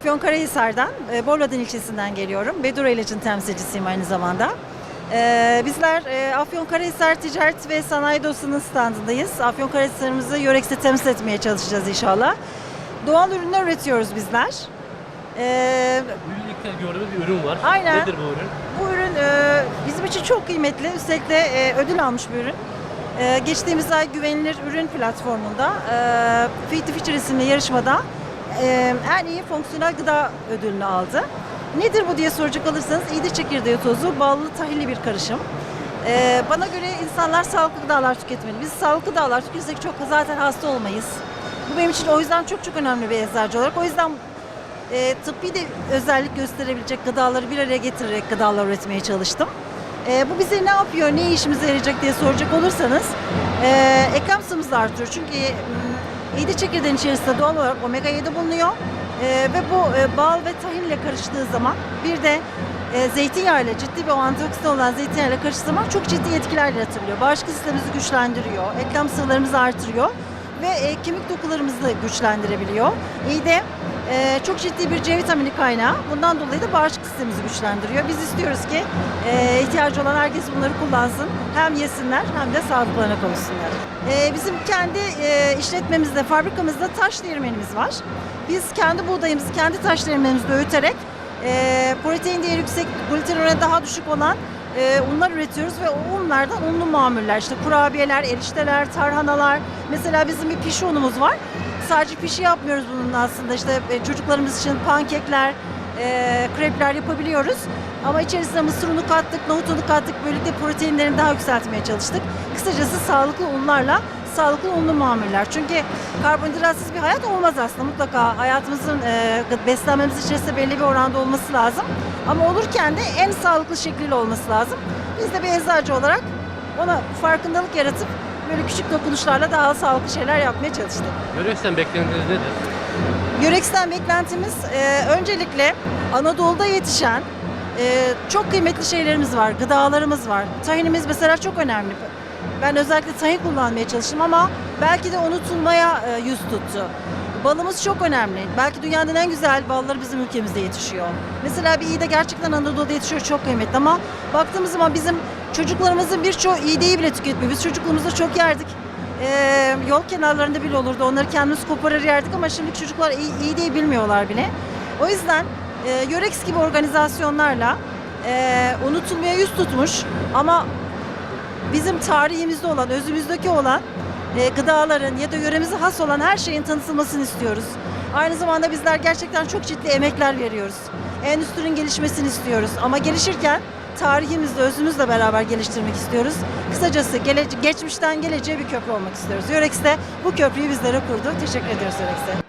Afyonkarahisar'dan, e, Borladan ilçesinden geliyorum. Bedura İlacın temsilcisiyim aynı zamanda. E, bizler e, Afyonkarahisar Ticaret ve Sanayi Odası'nın standındayız. Afyonkarahisar'ımızı Yorex'te temsil etmeye çalışacağız inşallah. Doğal ürünler üretiyoruz bizler. E, Birlikte gördüğümüz bir ürün var. Aynen. Nedir bu ürün? bu ürün e, bizim için çok kıymetli. Üstelik de e, ödül almış bir ürün. E, geçtiğimiz ay güvenilir ürün platformunda e, Feed the Future isimli yarışmada e, en iyi fonksiyonel gıda ödülünü aldı. Nedir bu diye soracak olursanız iğde çekirdeği tozu, ballı tahilli bir karışım. Bana göre insanlar sağlıklı gıdalar tüketmeli. Biz sağlıklı gıdalar tüketirsek çok zaten hasta olmayız. Bu benim için o yüzden çok çok önemli bir eczacı olarak. O yüzden e, tıbbi de özellik gösterebilecek gıdaları bir araya getirerek gıdalar üretmeye çalıştım. E, bu bize ne yapıyor, ne işimize yarayacak diye soracak olursanız e, eklem artırıyor. Çünkü mm, iğde çekirdeğinin içerisinde doğal olarak omega 7 bulunuyor. E, ve bu e, bal ve tahinle karıştığı zaman bir de e, zeytinyağıyla ciddi bir antioksidan olan zeytinyağıyla karıştığı zaman çok ciddi etkiler yaratabiliyor. Bağışıklık sistemimizi güçlendiriyor, eklem sıvılarımızı artırıyor ve e, kemik dokularımızı da güçlendirebiliyor. İyi de e, çok ciddi bir C vitamini kaynağı. Bundan dolayı da bağışıklık sistemimizi güçlendiriyor. Biz istiyoruz ki e, ihtiyacı olan herkes bunları kullansın. Hem yesinler hem de sağlıklarına kavuşsunlar. E, bizim kendi e, işletmemizde, fabrikamızda taş değirmenimiz var. Biz kendi buğdayımızı kendi taş değirmenimizde öğüterek e, protein değeri yüksek, gluten oranı daha düşük olan e, unlar üretiyoruz ve unlardan unlu mamuller işte kurabiyeler, erişteler, tarhanalar. Mesela bizim bir pişi unumuz var. Sadece pişi yapmıyoruz bununla aslında işte e, çocuklarımız için pankekler, e, krepler yapabiliyoruz. Ama içerisine mısır unu kattık, nohut unu kattık. Böylelikle proteinlerini daha yükseltmeye çalıştık. Kısacası sağlıklı unlarla sağlıklı unlu mamuller. Çünkü karbonhidratsız bir hayat olmaz aslında. Mutlaka hayatımızın e, beslenmemiz içerisinde belli bir oranda olması lazım. Ama olurken de en sağlıklı şekliyle olması lazım. Biz de bir eczacı olarak ona farkındalık yaratıp böyle küçük dokunuşlarla daha sağlıklı şeyler yapmaya çalıştık. Yöreçten beklentiniz nedir? Yöreksel beklentimiz e, öncelikle Anadolu'da yetişen e, çok kıymetli şeylerimiz var, gıdalarımız var. Tahinimiz mesela çok önemli. Ben özellikle tahin kullanmaya çalıştım ama belki de unutulmaya e, yüz tuttu. Balımız çok önemli. Belki dünyanın en güzel balları bizim ülkemizde yetişiyor. Mesela bir iğde gerçekten Anadolu'da yetişiyor çok kıymetli ama baktığımız zaman bizim çocuklarımızın birçoğu iğdeyi bile tüketmiyor. Biz çocukluğumuzda çok yerdik. Ee, yol kenarlarında bile olurdu. Onları kendimiz koparır yerdik ama şimdiki çocuklar iyi, iyi değil bilmiyorlar bile. O yüzden e, Yorex gibi organizasyonlarla e, unutulmaya yüz tutmuş ama bizim tarihimizde olan, özümüzdeki olan e, gıdaların ya da yöremize has olan her şeyin tanıtılmasını istiyoruz. Aynı zamanda bizler gerçekten çok ciddi emekler veriyoruz. Endüstrinin gelişmesini istiyoruz ama gelişirken tarihimizle, özümüzle beraber geliştirmek istiyoruz. Kısacası gele- geçmişten geleceğe bir köprü olmak istiyoruz. Yorex de bu köprüyü bizlere kurdu. Teşekkür ediyoruz Yorex'e.